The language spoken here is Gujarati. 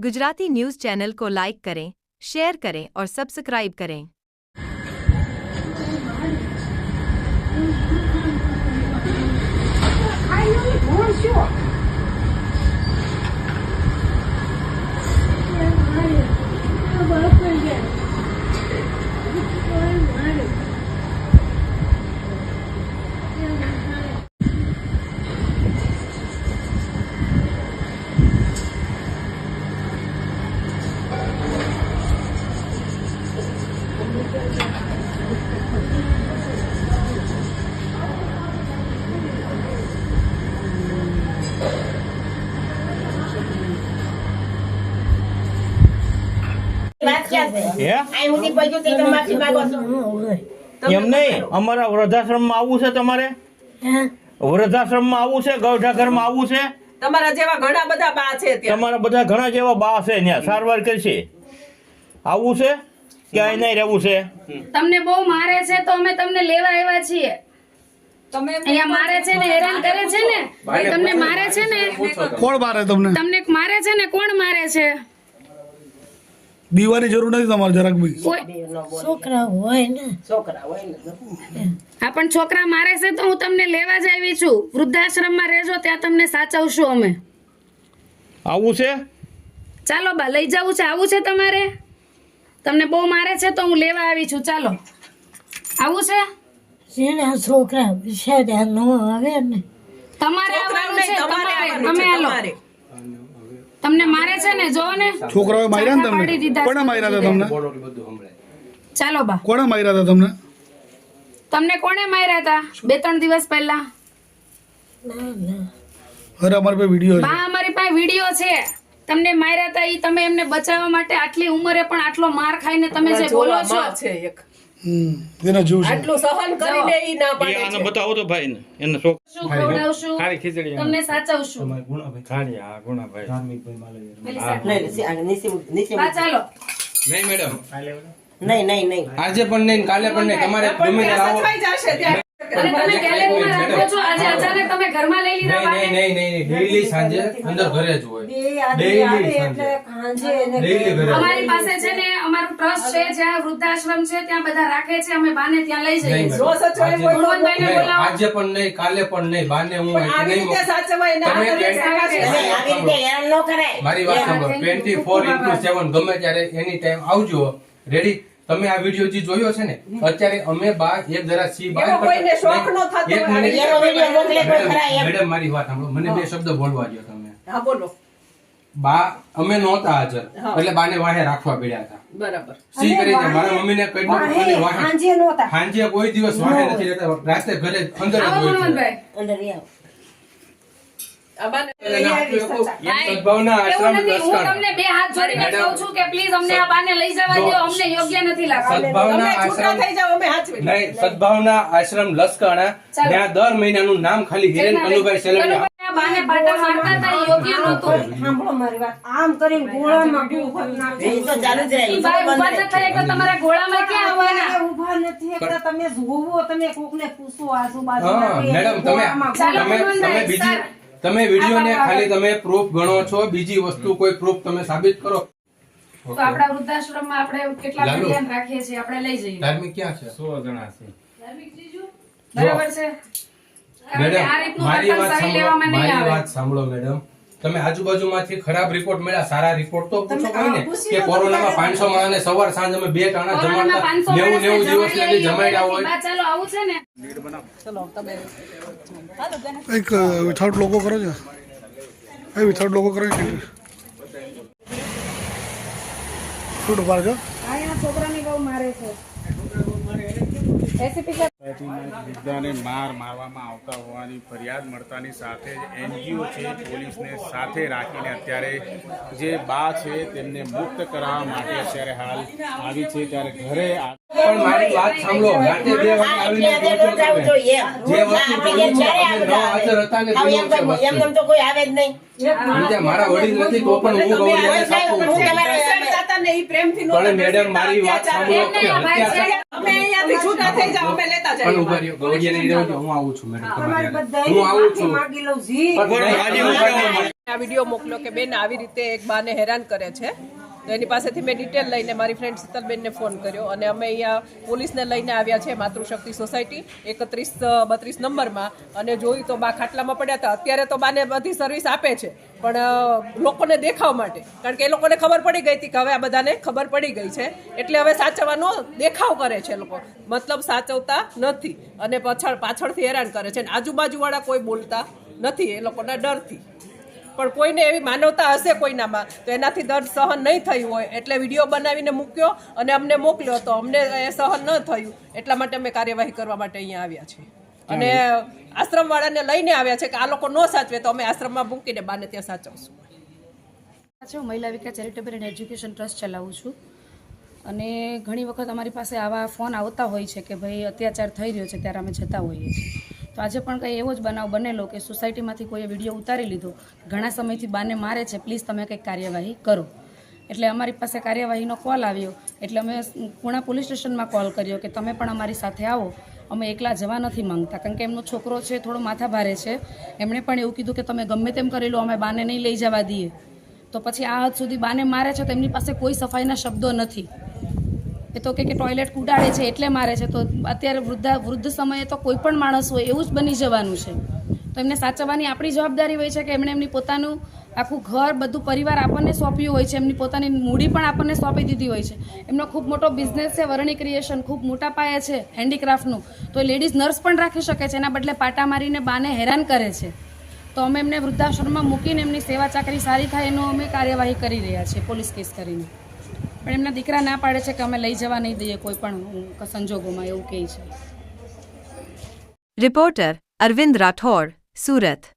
गुजराती न्यूज़ चैनल को लाइक करें शेयर करें और सब्सक्राइब करें। વાત હે? છો. એમ નહીં? અમારા વૃદ્ધાશ્રમમાં આવવું છે તમારે? વૃદ્ધાશ્રમમાં આવવું છે? ગૌઢાઘરમાં આવવું છે? તમારા જેવા ઘણા બધા બા છે તમારા બધા ઘણા જેવા બા છે ત્યાં. સારવાર કરશે. આવવું છે? કે અહીં નહીં રહેવું છે? તમને બહુ મારે છે તો અમે તમને લેવા આવ્યા છીએ. તમે અહીંયા મારે છે. ને હેરાન કરે છે ને? તમને મારે છે ને? કોણ મારે તમને? તમને મારે છે ને? કોણ મારે છે? દીવાની જરૂર નથી તમારે જરાક બી. છોકરા હોય ને. છોકરા હોય ને આ પણ છોકરા મારે છે તો હું તમને લેવા જ આવી છું. વૃદ્ધાશ્રમમાં રહેજો ત્યાં તમને સાચવશું અમે. આવું છે? ચાલો બા લઈ જવું છે. આવું છે તમારે? તમને બહુ મારે છે તો હું લેવા આવી છું. ચાલો. આવું છે? જેના છોકરા વિશે ન આવે ને. તમારે આવવાનું છે તમારે તમે તમારે. તમને મારે છે ને જો ને. છોકરાઓ માર્યા ને તમને? કોણે માર્યા હતા તમને? ચાલો બા. કોણે માર્યા હતા તમને? તમને કોણે માર્યા હતા? બે ત્રણ દિવસ પહેલા. અરે અમારે પાસે વીડિયો છે. બા અમારી પાસે વીડિયો છે. તમને માર્યા હતા ઈ તમે એમને બચાવવા માટે આટલી ઉંમરે પણ આટલો માર ખાઈને તમે જે બોલો છો. છે એક. તેના જેવું છે. આટલું સહન કરીને ઈ ના પાડે છે. આને બતાવો તો ભાઈ ને એને શોખ. શું ખવડાવશું? તમને સાચવશું. પેલી સાથે. બા ચાલો. નહીં મેડમ. નહીં નહીં નહીં. આજે પણ નહીં કાલે પણ નહીં. તમારે ગમે ત્યારે આવો. સચવાઈ જશે આજે અચાનક તમે ઘરમાં લઈ લીધા નહીં નહીં બાને? નહીં નહીં ડેઈલી સાંજે અંદર ઘરે જ હોય ડેઈલી સાંજે ડેઈલી ઘરે અમારી પાસે છે ને અમારું ટ્રસ્ટ છે જ્યાં વૃદ્ધાશ્રમ છે ત્યાં બધા રાખે છે અમે બાને ત્યાં લઈ જઈએ નહીં છીએ. જો સચવાય આજે- કોઈ ગુણવંતભાઈને નહીં, બોલાવો. આજે પણ નહીં કાલે પણ નહીં બાને હું મારી વાત સાંભળો ટ્વેન્ટી ફોર ઇન્ટુ સેવન ગમે ત્યારે એની ટાઈમ આવજો રેડી તમે આ વીડિયો જે જોયો છે ને અત્યારે અમે બા એક જરા સી બાર કોઈને શોખ નો થતો એક મને વીડિયો મોકલે તો ખરા મેડમ મારી વાત સાંભળો. મને બે શબ્દ બોલવા દો તમે. હા બોલો. બા અમે નહોતા હાજર. એટલે બાને વાહે રાખવા પડ્યા હતા. બરાબર. સી કરી દે મારા મમ્મીને કઈ નતું વાહે સાંજે કોઈ દિવસ વાહે નથી રહેતા. રાતે ઘરે અંદર જ આવો હોય અંદર આવ આ બાને એટલે લઈ ના આવી આપવું સચા. એવું સદભાવના આશ્રમ એવું નથી? હું લશ્કર. તમને બે હાથ જોડીને મેડમ, કહું છું કે પ્લીઝ અમને આ બાને લઈ જવા જો, દો અમને યોગ્ય નથી લાગતું. સદભાવના તમે છૂટા આશ્રમ થઈ જાઓ અમે હાચવી લઈએ. નહીં સદભાવના આશ્રમ લશ્કરના ચાલો. ત્યાં દર મહિનાનું નામ ખાલી હિરેન કનુભાઈ સેલવડિયા બાને પાટા મારતા હતા યોગ્ય નહોતું. સાંભળો મારી વાત. આમ કરીને ગોળામાં ગોળ નાખે. એ તો ચાલુ જ રહે ઈ બાઈ ન થાય એટલે તમારા ગોળામાં ક્યાં આવવાના? ઊભા નથી એકતા તમે જોવો તમે કોકને પૂછો આજુબાજુ મેડમ તમે ચાલો, તમે બીજી. તમે વિડીયોને ને ખાલી તમે પ્રૂફ ગણો છો બીજી વસ્તુ કોઈ પ્રૂફ તમે સાબિત કરો? તો આપણા વૃદ્ધાશ્રમમાં આપણે કેટલા ધ્યાન રાખીએ છીએ આપણે લઈ જઈએ. ધાર્મિક ક્યાં છે? બરાબર છે. ધાર્મિક કે મેડમ છે મેડમ મારી વાત સાંભળો મારી વાત સાંભળો મેડમ. તમે આજુબાજુમાંથી ખરાબ રિપોર્ટ મળ્યા સારા રિપોર્ટ તો પૂછો કોઈ ને કે કોરોનામાં પાંચસો માણસ સવાર સાંજ અમે બે ટાણા જમાડતા 500 નેવું નેવું દિવસ લગી જમાડ્યા હોય. ચાલો આવું છે ને? એક વિથઆઉટ લોગો કરો છો? એ વિથઆઉટ લોકો કરો છોકરાને બહુ મારે છે. વૃદ્ધાને માર મારવામાં આવતા હોવાની ફરિયાદ મળતાની સાથે જ એનજીઓ છે, પોલીસને સાથે રાખીને અત્યારે જે બા છે તેમને મુક્ત કરાવવા માટે અત્યારે હાલ આવી છે. ત્યારે ઘરે પણ મારી વાત સાંભળો. રાતે બે વાગે આવીને પહોંચો તમે. જોઈએ. જે વસ્તુ જોઈ છે, અમે ન હાજર હતા ને એમ તો કોઈ આવે જ નહીં. મારા વડીલ નથી તો પણ હું ગૌરી પ્રેમથી પણ મેડમ મારી વાત સાંભળો. અમે અહીંયાથી છૂટા થઈ જાવ અમે લેતા પણ જઈએ. ઊભા રહ્યો, ગૌરીયાને ઈ રહેવા હું આવું છું મેડમ તમારે હું આવું છું. માગી લઉં જી. પણ આ વિડિયો મોકલો કે બેન આવી રીતે એક બાને હેરાન કરે છે. તો એની પાસેથી મેં ડિટેલ લઈને મારી ફ્રેન્ડ શીતલબેનને ફોન કર્યો અને અમે અહીંયા પોલીસને લઈને આવ્યા છે માતૃશક્તિ સોસાયટી એકત્રીસ બત્રીસ નંબરમાં. અને જોયું તો બા ખાટલામાં પડ્યા હતા. અત્યારે તો બાને બધી સર્વિસ આપે છે. પણ લોકોને દેખાવ માટે. કારણ કે એ લોકોને ખબર પડી ગઈ હતી કે હવે આ બધાને ખબર પડી ગઈ છે. એટલે હવે સાચવવાનો દેખાવ કરે છે લોકો. મતલબ સાચવતા નથી. અને પાછળ, પાછળથી હેરાન કરે છે. અને આજુબાજુવાળા કોઈ બોલતા નથી. એ લોકોના ડરથી. પણ કોઈને એવી માનવતા હશે કોઈનામાં તો એનાથી દર્દ સહન નહીં થયું હોય. એટલે વીડિયો બનાવીને મૂક્યો અને અમને મોકલ્યો તો અમને એ સહન ન થયું. એટલા માટે અમે કાર્યવાહી કરવા માટે અહીંયા આવ્યા છીએ. અને આશ્રમવાળાને લઈને આવ્યા છે કે આ લોકો ન સાચવે તો અમે આશ્રમમાં મૂકીને બાને ત્યાં સાચવશું. હું Mahila Vikas charitable and education trust ચલાવું છું. અને ઘણી વખત અમારી પાસે આવા ફોન આવતા હોય છે કે ભાઈ અત્યાચાર થઈ રહ્યો છે ત્યારે અમે જતા હોઈએ છીએ. તો આજે પણ કંઈ એવો જ બનાવ બનેલો કે સોસાયટીમાંથી કોઈએ વીડિયો ઉતારી લીધો. ઘણા સમયથી બાને મારે છે, પ્લીઝ તમે કંઈક કાર્યવાહી કરો. એટલે અમારી પાસે કાર્યવાહીનો કોલ આવ્યો. એટલે અમે પૂણા પોલીસ સ્ટેશનમાં કોલ કર્યો કે તમે પણ અમારી સાથે આવો. અમે એકલા જવા નથી માંગતા. કારણ કે એમનો છોકરો છે, થોડો માથા ભારે છે. એમણે પણ એવું કીધું કે તમે ગમે તેમ કરી લો, અમે બાને નહીં લઈ જવા દઈએ. તો પછી આ હદ સુધી બાને મારે છે તો એમની પાસે કોઈ સફાઈના શબ્દો નથી. એ તો કે ટોયલેટ કુડાડે છે, એટલે મારે છે. તો અત્યારે વૃદ્ધા, વૃદ્ધ સમયે તો કોઈ પણ માણસ હોય એવું જ બની જવાનું છે. તો એમને સાચવવાની આપણી જવાબદારી હોય છે કે એમણે એમની પોતાનું આખું ઘર, બધું પરિવાર આપણને સોંપ્યું હોય છે. એમની પોતાની મૂડી પણ આપણને સોંપી દીધી હોય છે. એમનો ખૂબ મોટો બિઝનેસ છે, વરણી ક્રિએશન ખૂબ મોટા પાયે છે હેન્ડીક્રાફ્ટનું તો એ લેડીઝ નર્સ પણ રાખી શકે છે, એના બદલે પાટા મારીને બાને હેરાન કરે છે. તો અમે એમને વૃદ્ધાશ્રમમાં મૂકીને એમની સેવા ચાકરી સારી થાય એનો અમે કાર્યવાહી કરી રહ્યા છીએ, પોલીસ કેસ કરીને. પણ એમના દીકરા ના પાડે છે કે અમે લઈ જવા નહીં દઈએ કોઈ પણ સંજોગોમાં એવું કહે છે. રિપોર્ટર અરવિંદ રાઠોડ, સુરત.